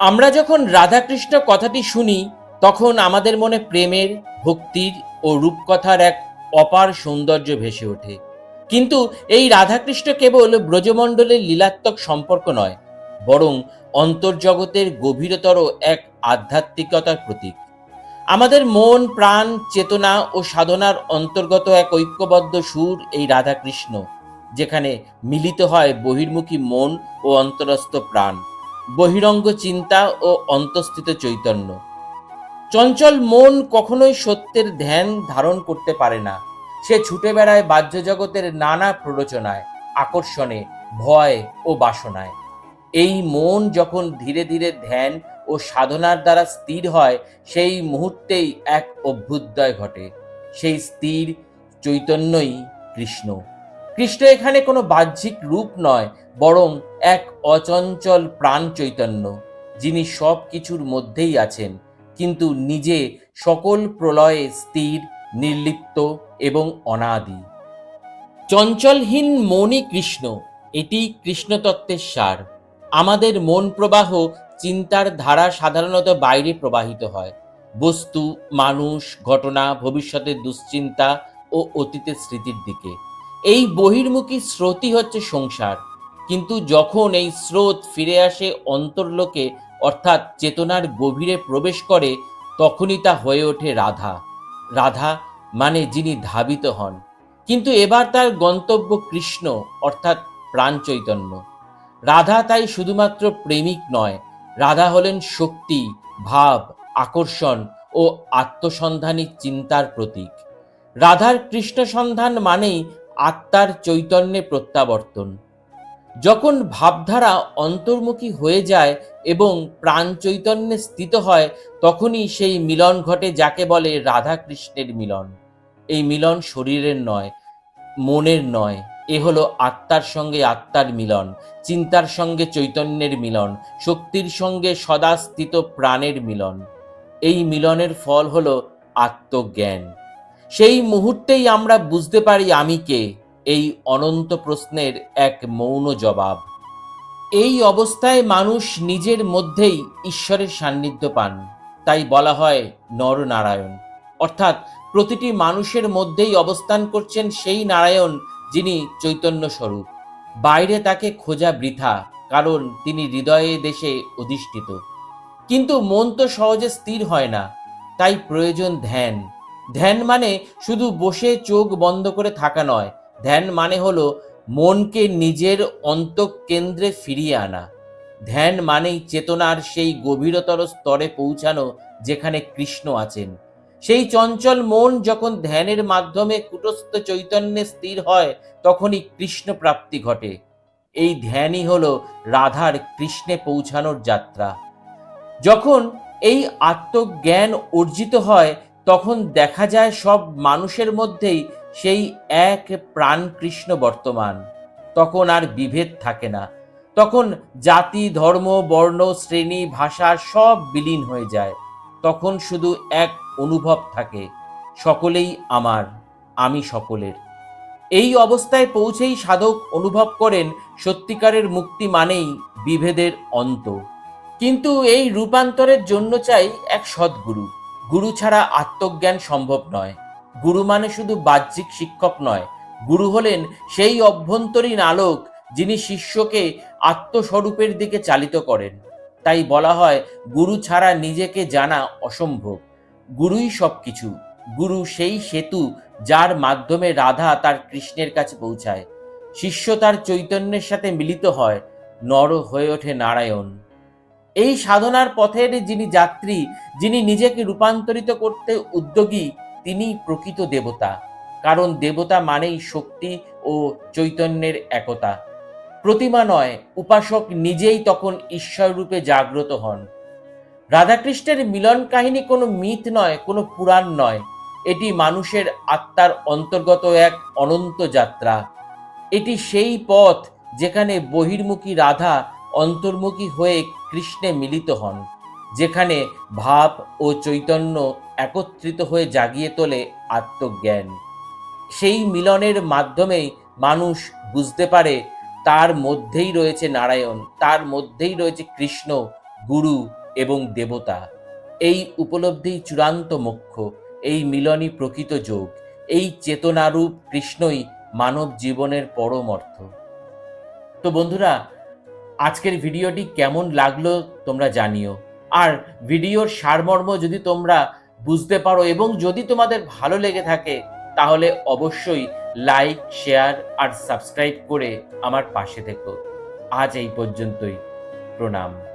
আমরা যখন রাধাকৃষ্ণ কথাটি শুনি, তখন আমাদের মনে প্রেমের, ভক্তির ও রূপকথার এক অপার সৌন্দর্য ভেসে ওঠে। কিন্তু এই রাধাকৃষ্ণ কেবল ব্রজমণ্ডলের লীলাত্মক সম্পর্ক নয়, বরং অন্তর্জগতের গভীরতর এক আধ্যাত্মিকতার প্রতীক। আমাদের মন, প্রাণ, চেতনা ও সাধনার অন্তর্গত এক ঐক্যবদ্ধ সুর এই রাধাকৃষ্ণ, যেখানে মিলিত হয় বহির্মুখী মন ও অন্তরস্থ প্রাণ। বহিরঙ্গ চিন্তা ও অন্তঃস্থিত চৈতন্য। চঞ্চল মন কখনোই সত্যের ধ্যান ধারণ করতে পারে না। সে ছুটে বেড়ায় বাহ্য জগতের নানা প্ররোচনায়, আকর্ষণে, ভয় ও বাসনায়। এই মন যখন ধীরে ধীরে ধ্যান ও সাধনার দ্বারা স্থির হয়, সেই মুহূর্তেই এক অভ্যুদয় ঘটে। সেই স্থির চৈতন্যই কৃষ্ণ। কৃষ্ণ এখানে কোনো বাহ্যিক রূপ নয়, বরং এক অচঞ্চল প্রাণ চৈতন্য, যিনি সব কিছুর মধ্যেই আছেন, কিন্তু নিজে সকল প্রলয়ে স্থির, নির্লিপ্ত এবং অনাদি। চঞ্চলহীন মনই কৃষ্ণ, এটি কৃষ্ণতত্ত্বের সার। আমাদের মন প্রবাহ চিন্তার ধারা সাধারণত বাইরে প্রবাহিত হয়। বস্তু, মানুষ, ঘটনা, ভবিষ্যতের দুশ্চিন্তা ও অতীতের স্মৃতির দিকে। এই বহির্মুখী স্রোতই হচ্ছে সংসার। কিন্তু যখন এই স্রোত ফিরে আসে অন্তর্লোকে, অর্থাৎ চেতনার গভীরে প্রবেশ করে, তখনই তা হয়ে ওঠে রাধা। রাধা মানে যিনি ধাবিত হন। কিন্তু এবার তার গন্তব্য কৃষ্ণ, অর্থাৎ প্রাণ চৈতন্য। রাধা তাই শুধুমাত্র প্রেমিক নয়, রাধা হলেন শক্তি, ভাব, আকর্ষণ ও আত্মসন্ধানী চিন্তার প্রতীক। রাধার কৃষ্ণ সন্ধান মানেই আত্মার চৈতন্যে প্রত্যাবর্তন। যখন ভাবধারা অন্তর্মুখী হয়ে যায় এবং প্রাণ চৈতন্যে স্থিত হয়, তখনই সেই মিলন ঘটে যাকে বলে রাধা কৃষ্ণের মিলন। এই মিলন শরীরের নয়, মনের নয়। এ হলো আত্মার সঙ্গে আত্মার মিলন, চিন্তার সঙ্গে চৈতন্যের মিলন, শক্তির সঙ্গে সদা স্থিত প্রাণের মিলন। এই মিলনের ফল হলো আত্মজ্ঞান। সেই মুহূর্তেই আমরা বুঝতে পারি আমি কে। এই অনন্ত প্রশ্নের এক মৌন জবাব। এই অবস্থায় মানুষ নিজের মধ্যেই ঈশ্বরের সান্নিধ্য পান, তাই বলা হয় নরনারায়ণ। অর্থাৎ প্রতিটি মানুষের মধ্যেই অবস্থান করছেন সেই নারায়ণ যিনি চৈতন্য স্বরূপ। বাইরে তাকে খোঁজা বৃথা, কারণ তিনি হৃদয়ে দেশে অধিষ্ঠিত। কিন্তু মন তো সহজে স্থির হয় না, তাই প্রয়োজন ধ্যান। ধ্যান মানে শুধু বসে চোখ বন্ধ করে থাকা নয় ধ্যান মানে হলো মনকে নিজের অন্তঃকেন্দ্রে ফিরিয়ে আনা। ধ্যান মানেই চেতনার সেই গভীরতর স্তরে পৌঁছানো যেখানে কৃষ্ণ আছেন। সেই চঞ্চল মন যখন ধ্যানের মাধ্যমে কুটস্থ চৈতন্যে স্থির হয়, তখনই কৃষ্ণ প্রাপ্তি ঘটে। এই ধ্যানই হলো রাধার কৃষ্ণে পৌঁছানোর যাত্রা। যখন এই আত্মজ্ঞান অর্জিত হয়, তখন দেখা যায় সব মানুষের মধ্যেই সেই এক প্রাণ কৃষ্ণ বর্তমান। তখন আর বিভেদ থাকে না। তখন জাতি, ধর্ম, বর্ণ, শ্রেণি, ভাষা সব বিলীন হয়ে যায়। তখন শুধু এক অনুভব থাকে, সকলেই আমার, আমি সকলের। এই অবস্থায় পৌঁছেই সাধক অনুভব করেন, সত্যিকারের মুক্তি মানেই বিভেদের অন্ত। কিন্তু এই রূপান্তরের জন্য চাই এক সদ্গুরু। গুরু ছাড়া আত্মজ্ঞান সম্ভব নয়। গুরু মানে শুধু বাহ্যিক শিক্ষক নয়। গুরু হলেন সেই অভ্যন্তরীণ আলোক যিনি শিষ্যকে আত্মস্বরূপের দিকে চালিত করেন। তাই বলা হয়, গুরু ছাড়া নিজেকে জানা অসম্ভব। গুরুই সব কিছু গুরু সেই সেতু যার মাধ্যমে রাধা তার কৃষ্ণের কাছে পৌঁছায়। শিষ্য তার চৈতন্যের সাথে মিলিত হয়, নর হয়ে ওঠে নারায়ণ। এই সাধনার পথের যিনি যাত্রী, যিনি নিজেকে রূপান্তরিত করতে উদ্যোগী তিনি প্রকৃত দেবতা, কারণ দেবতা মানেই শক্তি ও চৈতন্যের একতা। প্রতিমা নয়, উপাসক নিজেই তখন ঈশ্বর রূপে জাগ্রত হন। রাধাকৃষ্ণের মিলন কাহিনী কোনো মিথ নয়, কোনো পুরাণ নয়। এটি মানুষের আত্মার অন্তর্গত এক অনন্ত যাত্রা। এটি সেই পথ যেখানে বহির্মুখী রাধা অন্তর্মুখী হয়ে কৃষ্ণে মিলিত হন, যেখানে ভাব ও চৈতন্য একত্রিত হয়ে জাগিয়ে তোলে আত্মজ্ঞান। সেই মিলনের মাধ্যমেই মানুষ বুঝতে পারে তার মধ্যেই রয়েছে নারায়ণ, তার মধ্যেই রয়েছে কৃষ্ণ, গুরু এবং দেবতা। এই উপলব্ধি চূড়ান্ত মোক্ষ, এই মিলনই প্রকৃত যোগ, এই চেতনারূপ কৃষ্ণই মানব জীবনের পরম অর্থ। তো বন্ধুরা, আজকের ভিডিওটি কেমন লাগল তোমরা জানিও। আর ভিডিওর সারমর্ম যদি তোমরা বুঝতে পারো এবং যদি তোমাদের ভালো লেগে থাকে, তাহলে অবশ্যই লাইক শেয়ার আর সাবস্ক্রাইব করে আমার পাশে থেকো। আজ এই পর্যন্তই। প্রণাম।